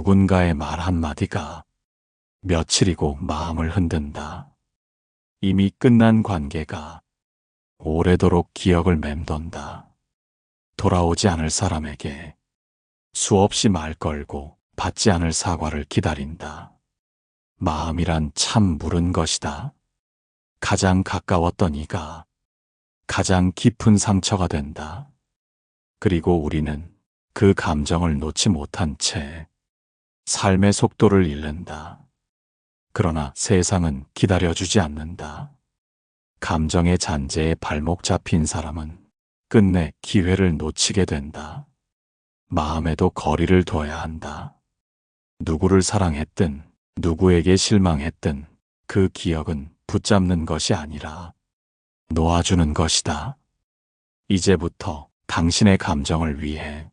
누군가의 말 한마디가 며칠이고 마음을 흔든다. 이미 끝난 관계가 오래도록 기억을 맴돈다. 돌아오지 않을 사람에게 수없이 말 걸고 받지 않을 사과를 기다린다. 마음이란 참 무른 것이다. 가장 가까웠던 이가 가장 깊은 상처가 된다. 그리고 우리는 그 감정을 놓지 못한 채 삶의 속도를 잃는다. 그러나 세상은 기다려주지 않는다. 감정의 잔재에 발목 잡힌 사람은 끝내 기회를 놓치게 된다. 마음에도 거리를 둬야 한다. 누구를 사랑했든 누구에게 실망했든 그 기억은 붙잡는 것이 아니라 놓아주는 것이다. 이제부터 당신의 감정을 위해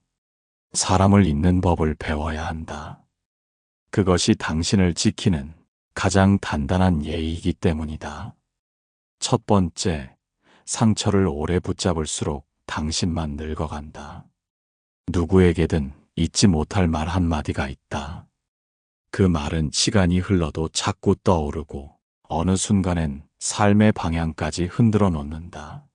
사람을 잊는 법을 배워야 한다. 그것이 당신을 지키는 가장 단단한 예의이기 때문이다. 첫 번째, 상처를 오래 붙잡을수록 당신만 늙어간다. 누구에게든 잊지 못할 말 한마디가 있다. 그 말은 시간이 흘러도 자꾸 떠오르고 어느 순간엔 삶의 방향까지 흔들어 놓는다.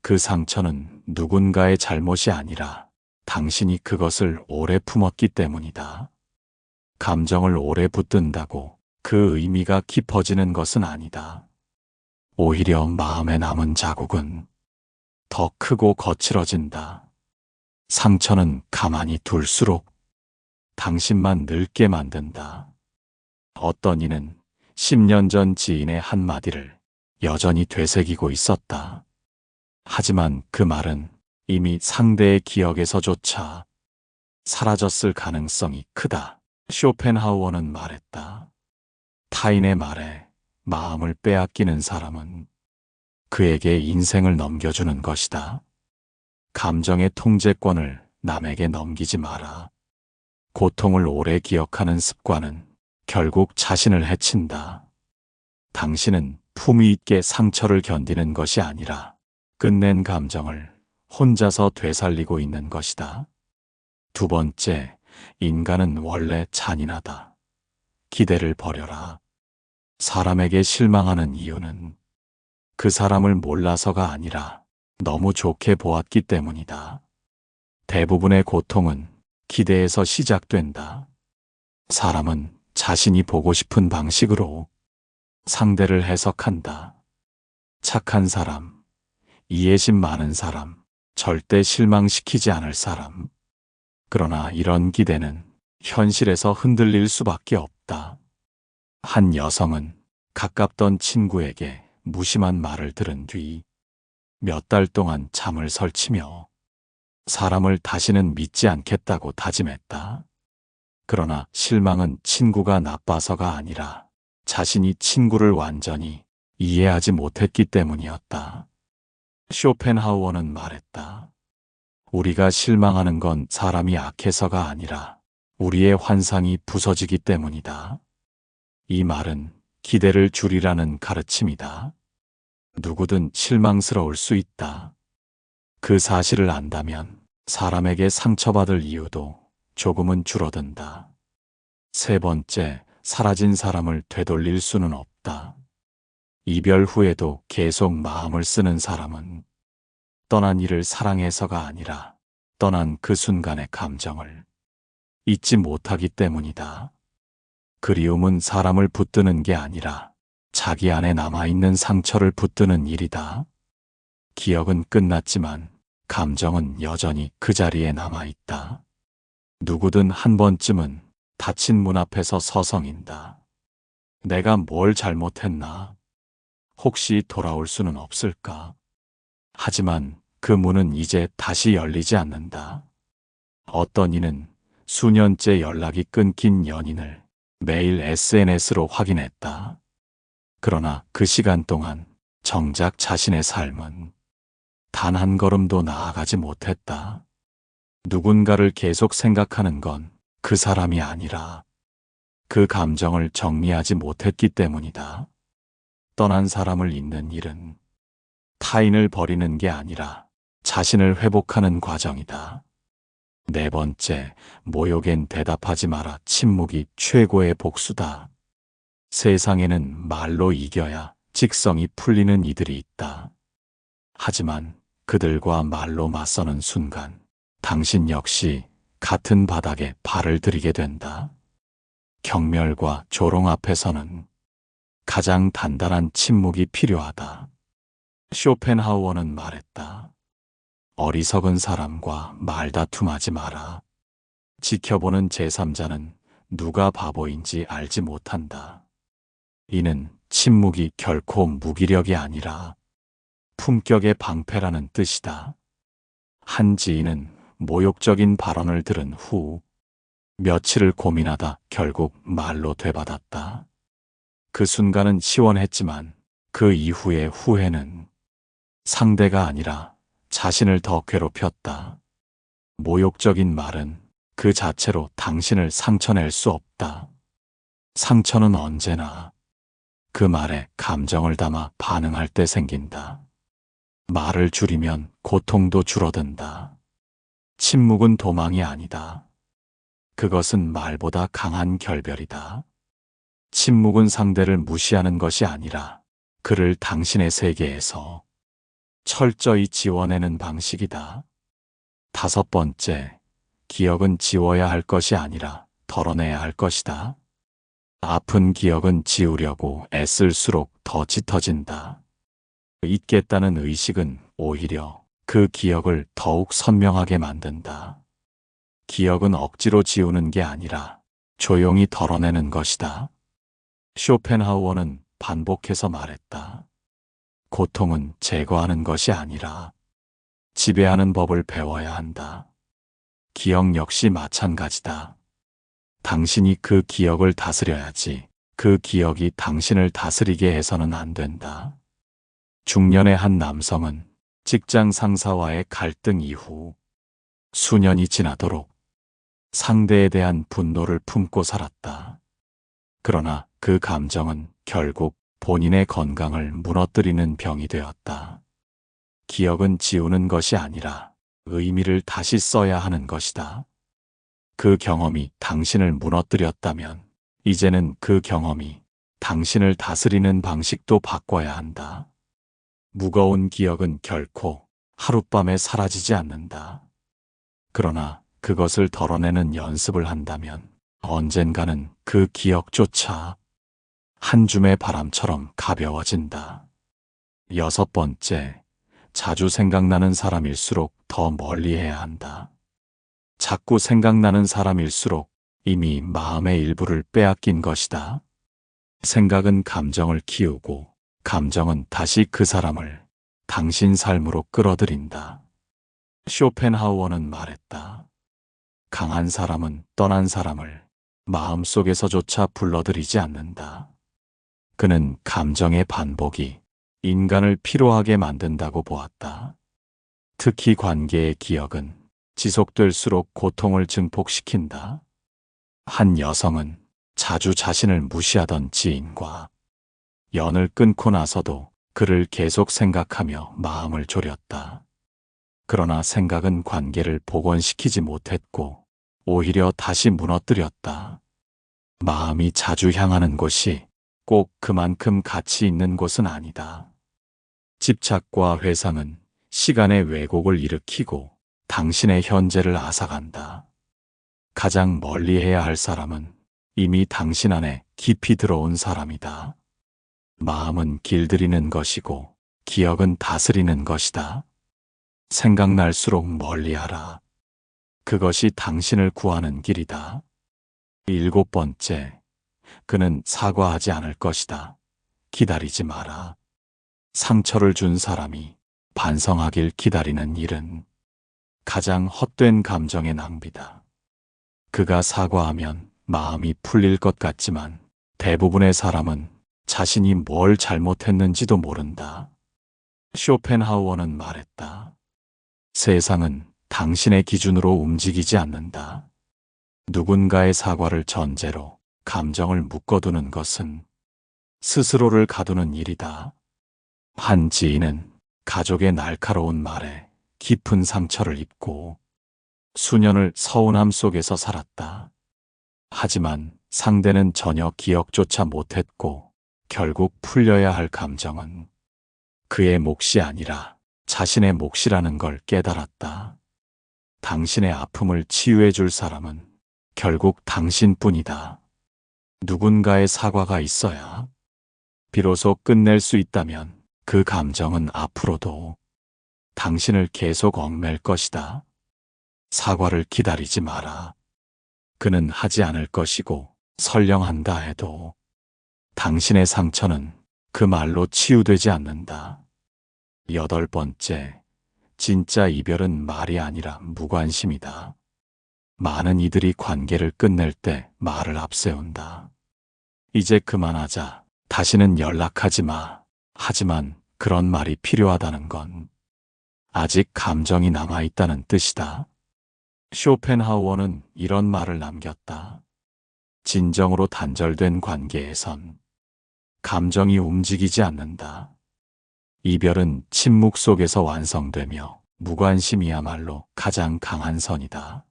그 상처는 누군가의 잘못이 아니라 당신이 그것을 오래 품었기 때문이다. 감정을 오래 붙든다고 그 의미가 깊어지는 것은 아니다. 오히려 마음에 남은 자국은 더 크고 거칠어진다. 상처는 가만히 둘수록 당신만 늙게 만든다. 어떤 이는 10년 전 지인의 한마디를 여전히 되새기고 있었다. 하지만 그 말은 이미 상대의 기억에서조차 사라졌을 가능성이 크다. 쇼펜하우어는 말했다. 타인의 말에 마음을 빼앗기는 사람은 그에게 인생을 넘겨주는 것이다. 감정의 통제권을 남에게 넘기지 마라. 고통을 오래 기억하는 습관은 결국 자신을 해친다. 당신은 품위 있게 상처를 견디는 것이 아니라 끝낸 감정을 혼자서 되살리고 있는 것이다. 두 번째, 인간은 원래 잔인하다. 기대를 버려라. 사람에게 실망하는 이유는 그 사람을 몰라서가 아니라 너무 좋게 보았기 때문이다. 대부분의 고통은 기대에서 시작된다. 사람은 자신이 보고 싶은 방식으로 상대를 해석한다. 착한 사람, 이해심 많은 사람, 절대 실망시키지 않을 사람. 그러나 이런 기대는 현실에서 흔들릴 수밖에 없다. 한 여성은 가깝던 친구에게 무심한 말을 들은 뒤 몇 달 동안 잠을 설치며 사람을 다시는 믿지 않겠다고 다짐했다. 그러나 실망은 친구가 나빠서가 아니라 자신이 친구를 완전히 이해하지 못했기 때문이었다. 쇼펜하우어는 말했다. 우리가 실망하는 건 사람이 악해서가 아니라 우리의 환상이 부서지기 때문이다. 이 말은 기대를 줄이라는 가르침이다. 누구든 실망스러울 수 있다. 그 사실을 안다면 사람에게 상처받을 이유도 조금은 줄어든다. 세 번째, 사라진 사람을 되돌릴 수는 없다. 이별 후에도 계속 마음을 쓰는 사람은 떠난 이를 사랑해서가 아니라 떠난 그 순간의 감정을 잊지 못하기 때문이다. 그리움은 사람을 붙드는 게 아니라 자기 안에 남아있는 상처를 붙드는 일이다. 기억은 끝났지만 감정은 여전히 그 자리에 남아있다. 누구든 한 번쯤은 닫힌 문 앞에서 서성인다. 내가 뭘 잘못했나? 혹시 돌아올 수는 없을까? 하지만 그 문은 이제 다시 열리지 않는다. 어떤 이는 수년째 연락이 끊긴 연인을 매일 SNS로 확인했다. 그러나 그 시간 동안 정작 자신의 삶은 단 한 걸음도 나아가지 못했다. 누군가를 계속 생각하는 건 그 사람이 아니라 그 감정을 정리하지 못했기 때문이다. 떠난 사람을 잊는 일은 타인을 버리는 게 아니라 자신을 회복하는 과정이다. 네 번째, 모욕엔 대답하지 마라. 침묵이 최고의 복수다. 세상에는 말로 이겨야 직성이 풀리는 이들이 있다. 하지만 그들과 말로 맞서는 순간 당신 역시 같은 바닥에 발을 들이게 된다. 경멸과 조롱 앞에서는 가장 단단한 침묵이 필요하다. 쇼펜하우어는 말했다. 어리석은 사람과 말다툼하지 마라. 지켜보는 제3자는 누가 바보인지 알지 못한다. 이는 침묵이 결코 무기력이 아니라 품격의 방패라는 뜻이다. 한 지인은 모욕적인 발언을 들은 후 며칠을 고민하다 결국 말로 되받았다. 그 순간은 시원했지만 그 이후의 후회는 상대가 아니라 자신을 더 괴롭혔다. 모욕적인 말은 그 자체로 당신을 상처낼 수 없다. 상처는 언제나 그 말에 감정을 담아 반응할 때 생긴다. 말을 줄이면 고통도 줄어든다. 침묵은 도망이 아니다. 그것은 말보다 강한 결별이다. 침묵은 상대를 무시하는 것이 아니라 그를 당신의 세계에서 철저히 지워내는 방식이다. 다섯 번째, 기억은 지워야 할 것이 아니라 덜어내야 할 것이다. 아픈 기억은 지우려고 애쓸수록 더 짙어진다. 잊겠다는 의식은 오히려 그 기억을 더욱 선명하게 만든다. 기억은 억지로 지우는 게 아니라 조용히 덜어내는 것이다. 쇼펜하우어는 반복해서 말했다. 고통은 제거하는 것이 아니라 지배하는 법을 배워야 한다. 기억 역시 마찬가지다. 당신이 그 기억을 다스려야지 그 기억이 당신을 다스리게 해서는 안 된다. 중년의 한 남성은 직장 상사와의 갈등 이후 수년이 지나도록 상대에 대한 분노를 품고 살았다. 그러나 그 감정은 결국 본인의 건강을 무너뜨리는 병이 되었다. 기억은 지우는 것이 아니라 의미를 다시 써야 하는 것이다. 그 경험이 당신을 무너뜨렸다면 이제는 그 경험이 당신을 다스리는 방식도 바꿔야 한다. 무거운 기억은 결코 하룻밤에 사라지지 않는다. 그러나 그것을 덜어내는 연습을 한다면 언젠가는 그 기억조차 한 줌의 바람처럼 가벼워진다. 여섯 번째, 자주 생각나는 사람일수록 더 멀리 해야 한다. 자꾸 생각나는 사람일수록 이미 마음의 일부를 빼앗긴 것이다. 생각은 감정을 키우고 감정은 다시 그 사람을 당신 삶으로 끌어들인다. 쇼펜하우어는 말했다. 강한 사람은 떠난 사람을 마음속에서조차 불러들이지 않는다. 그는 감정의 반복이 인간을 피로하게 만든다고 보았다. 특히 관계의 기억은 지속될수록 고통을 증폭시킨다. 한 여성은 자주 자신을 무시하던 지인과 연을 끊고 나서도 그를 계속 생각하며 마음을 졸였다. 그러나 생각은 관계를 복원시키지 못했고 오히려 다시 무너뜨렸다. 마음이 자주 향하는 곳이 꼭 그만큼 가치 있는 곳은 아니다. 집착과 회상은 시간의 왜곡을 일으키고 당신의 현재를 앗아간다. 가장 멀리 해야 할 사람은 이미 당신 안에 깊이 들어온 사람이다. 마음은 길들이는 것이고 기억은 다스리는 것이다. 생각날수록 멀리 하라. 그것이 당신을 구하는 길이다. 일곱 번째, 그는 사과하지 않을 것이다. 기다리지 마라. 상처를 준 사람이 반성하길 기다리는 일은 가장 헛된 감정의 낭비다. 그가 사과하면 마음이 풀릴 것 같지만 대부분의 사람은 자신이 뭘 잘못했는지도 모른다. 쇼펜하우어는 말했다. 세상은 당신의 기준으로 움직이지 않는다. 누군가의 사과를 전제로 감정을 묶어두는 것은 스스로를 가두는 일이다. 한 지인은 가족의 날카로운 말에 깊은 상처를 입고 수년을 서운함 속에서 살았다. 하지만 상대는 전혀 기억조차 못했고 결국 풀려야 할 감정은 그의 몫이 아니라 자신의 몫이라는 걸 깨달았다. 당신의 아픔을 치유해 줄 사람은 결국 당신뿐이다. 누군가의 사과가 있어야 비로소 끝낼 수 있다면 그 감정은 앞으로도 당신을 계속 얽맬 것이다. 사과를 기다리지 마라. 그는 하지 않을 것이고 설령 한다 해도 당신의 상처는 그 말로 치유되지 않는다. 여덟 번째, 진짜 이별은 말이 아니라 무관심이다. 많은 이들이 관계를 끝낼 때 말을 앞세운다. 이제 그만하자. 다시는 연락하지 마. 하지만 그런 말이 필요하다는 건 아직 감정이 남아있다는 뜻이다. 쇼펜하우어는 이런 말을 남겼다. 진정으로 단절된 관계에선 감정이 움직이지 않는다. 이별은 침묵 속에서 완성되며 무관심이야말로 가장 강한 선이다.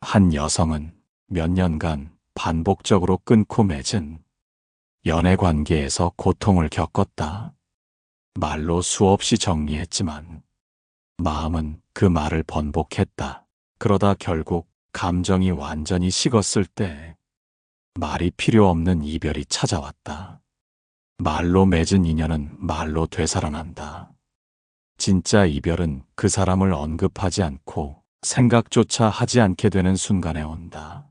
한 여성은 몇 년간 반복적으로 끊고 맺은 연애 관계에서 고통을 겪었다. 말로 수없이 정리했지만 마음은 그 말을 번복했다. 그러다 결국 감정이 완전히 식었을 때 말이 필요 없는 이별이 찾아왔다. 말로 맺은 인연은 말로 되살아난다. 진짜 이별은 그 사람을 언급하지 않고 생각조차 하지 않게 되는 순간에 온다.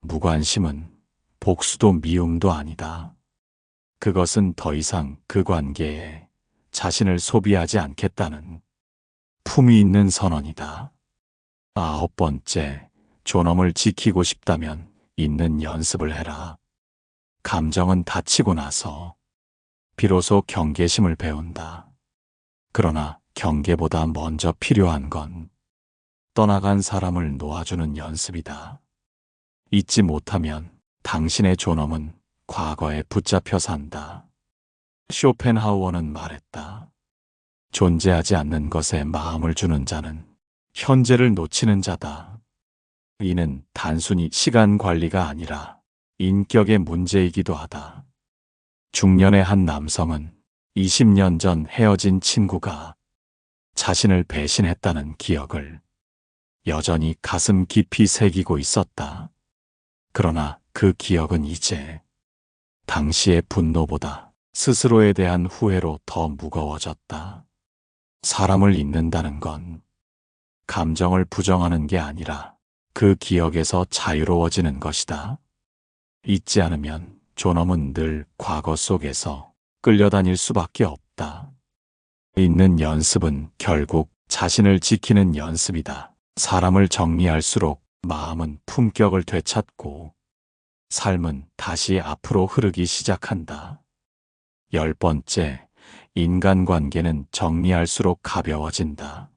무관심은 복수도 미움도 아니다. 그것은 더 이상 그 관계에 자신을 소비하지 않겠다는 품이 있는 선언이다. 아홉 번째, 존엄을 지키고 싶다면 있는 연습을 해라. 감정은 다치고 나서 비로소 경계심을 배운다. 그러나 경계보다 먼저 필요한 건 떠나간 사람을 놓아주는 연습이다. 잊지 못하면 당신의 존엄은 과거에 붙잡혀 산다. 쇼펜하우어는 말했다. 존재하지 않는 것에 마음을 주는 자는 현재를 놓치는 자다. 이는 단순히 시간 관리가 아니라 인격의 문제이기도 하다. 중년의 한 남성은 20년 전 헤어진 친구가 자신을 배신했다는 기억을 여전히 가슴 깊이 새기고 있었다. 그러나 그 기억은 이제 당시의 분노보다 스스로에 대한 후회로 더 무거워졌다. 사람을 잊는다는 건 감정을 부정하는 게 아니라 그 기억에서 자유로워지는 것이다. 잊지 않으면 존엄은 늘 과거 속에서 끌려다닐 수밖에 없다. 잊는 연습은 결국 자신을 지키는 연습이다. 사람을 정리할수록 마음은 품격을 되찾고 삶은 다시 앞으로 흐르기 시작한다. 열 번째, 인간관계는 정리할수록 가벼워진다.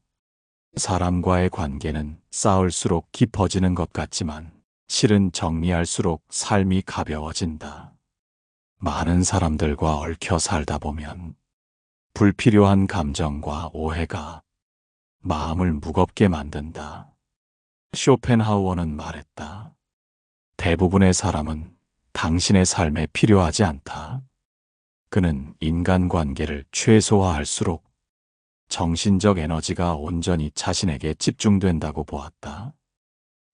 사람과의 관계는 쌓을수록 깊어지는 것 같지만 실은 정리할수록 삶이 가벼워진다. 많은 사람들과 얽혀 살다 보면 불필요한 감정과 오해가 마음을 무겁게 만든다. 쇼펜하우어는 말했다. 대부분의 사람은 당신의 삶에 필요하지 않다. 그는 인간관계를 최소화할수록 정신적 에너지가 온전히 자신에게 집중된다고 보았다.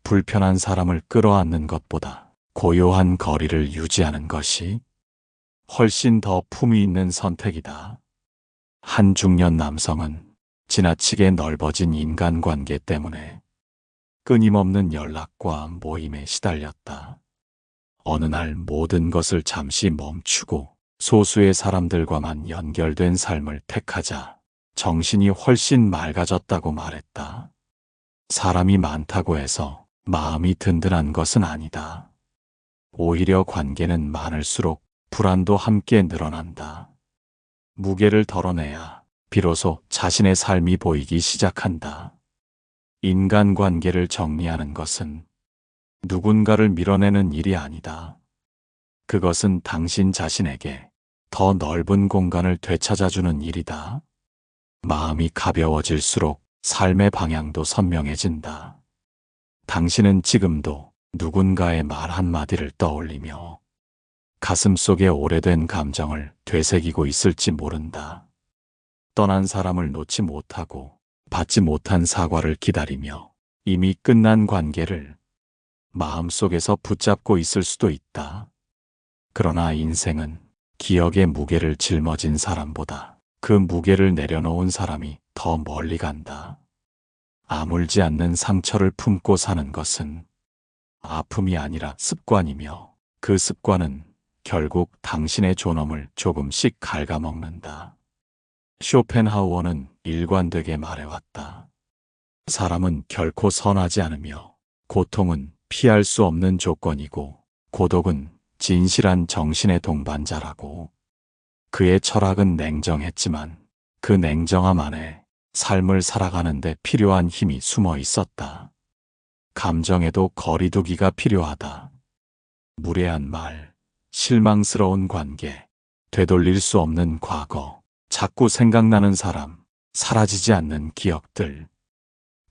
불편한 사람을 끌어안는 것보다 고요한 거리를 유지하는 것이 훨씬 더 품위 있는 선택이다. 한 중년 남성은 지나치게 넓어진 인간관계 때문에 끊임없는 연락과 모임에 시달렸다. 어느 날 모든 것을 잠시 멈추고 소수의 사람들과만 연결된 삶을 택하자 정신이 훨씬 맑아졌다고 말했다. 사람이 많다고 해서 마음이 든든한 것은 아니다. 오히려 관계는 많을수록 불안도 함께 늘어난다. 무게를 덜어내야 비로소 자신의 삶이 보이기 시작한다. 인간관계를 정리하는 것은 누군가를 밀어내는 일이 아니다. 그것은 당신 자신에게 더 넓은 공간을 되찾아주는 일이다. 마음이 가벼워질수록 삶의 방향도 선명해진다. 당신은 지금도 누군가의 말 한마디를 떠올리며 가슴 속에 오래된 감정을 되새기고 있을지 모른다. 떠난 사람을 놓지 못하고 받지 못한 사과를 기다리며 이미 끝난 관계를 마음속에서 붙잡고 있을 수도 있다. 그러나 인생은 기억의 무게를 짊어진 사람보다 그 무게를 내려놓은 사람이 더 멀리 간다. 아물지 않는 상처를 품고 사는 것은 아픔이 아니라 습관이며 그 습관은 결국 당신의 존엄을 조금씩 갉아먹는다. 쇼펜하우어는 일관되게 말해왔다. 사람은 결코 선하지 않으며 고통은 피할 수 없는 조건이고 고독은 진실한 정신의 동반자라고. 그의 철학은 냉정했지만 그 냉정함 안에 삶을 살아가는데 필요한 힘이 숨어 있었다. 감정에도 거리두기가 필요하다. 무례한 말, 실망스러운 관계, 되돌릴 수 없는 과거, 자꾸 생각나는 사람, 사라지지 않는 기억들.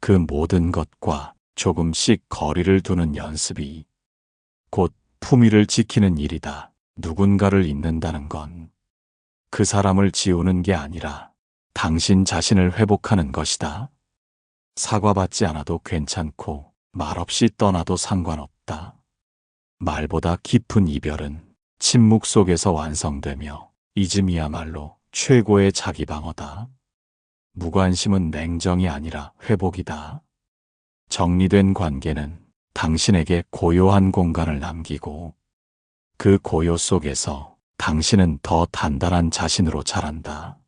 그 모든 것과 조금씩 거리를 두는 연습이 곧 품위를 지키는 일이다. 누군가를 잊는다는 건 그 사람을 지우는 게 아니라 당신 자신을 회복하는 것이다. 사과받지 않아도 괜찮고 말없이 떠나도 상관없다. 말보다 깊은 이별은 침묵 속에서 완성되며 잊음이야말로 최고의 자기 방어다. 무관심은 냉정이 아니라 회복이다. 정리된 관계는 당신에게 고요한 공간을 남기고 그 고요 속에서 당신은 더 단단한 자신으로 자란다.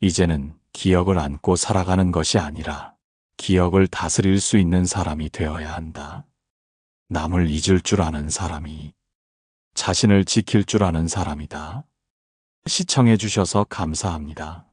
이제는 기억을 안고 살아가는 것이 아니라 기억을 다스릴 수 있는 사람이 되어야 한다. 남을 잊을 줄 아는 사람이 자신을 지킬 줄 아는 사람이다. 시청해 주셔서 감사합니다.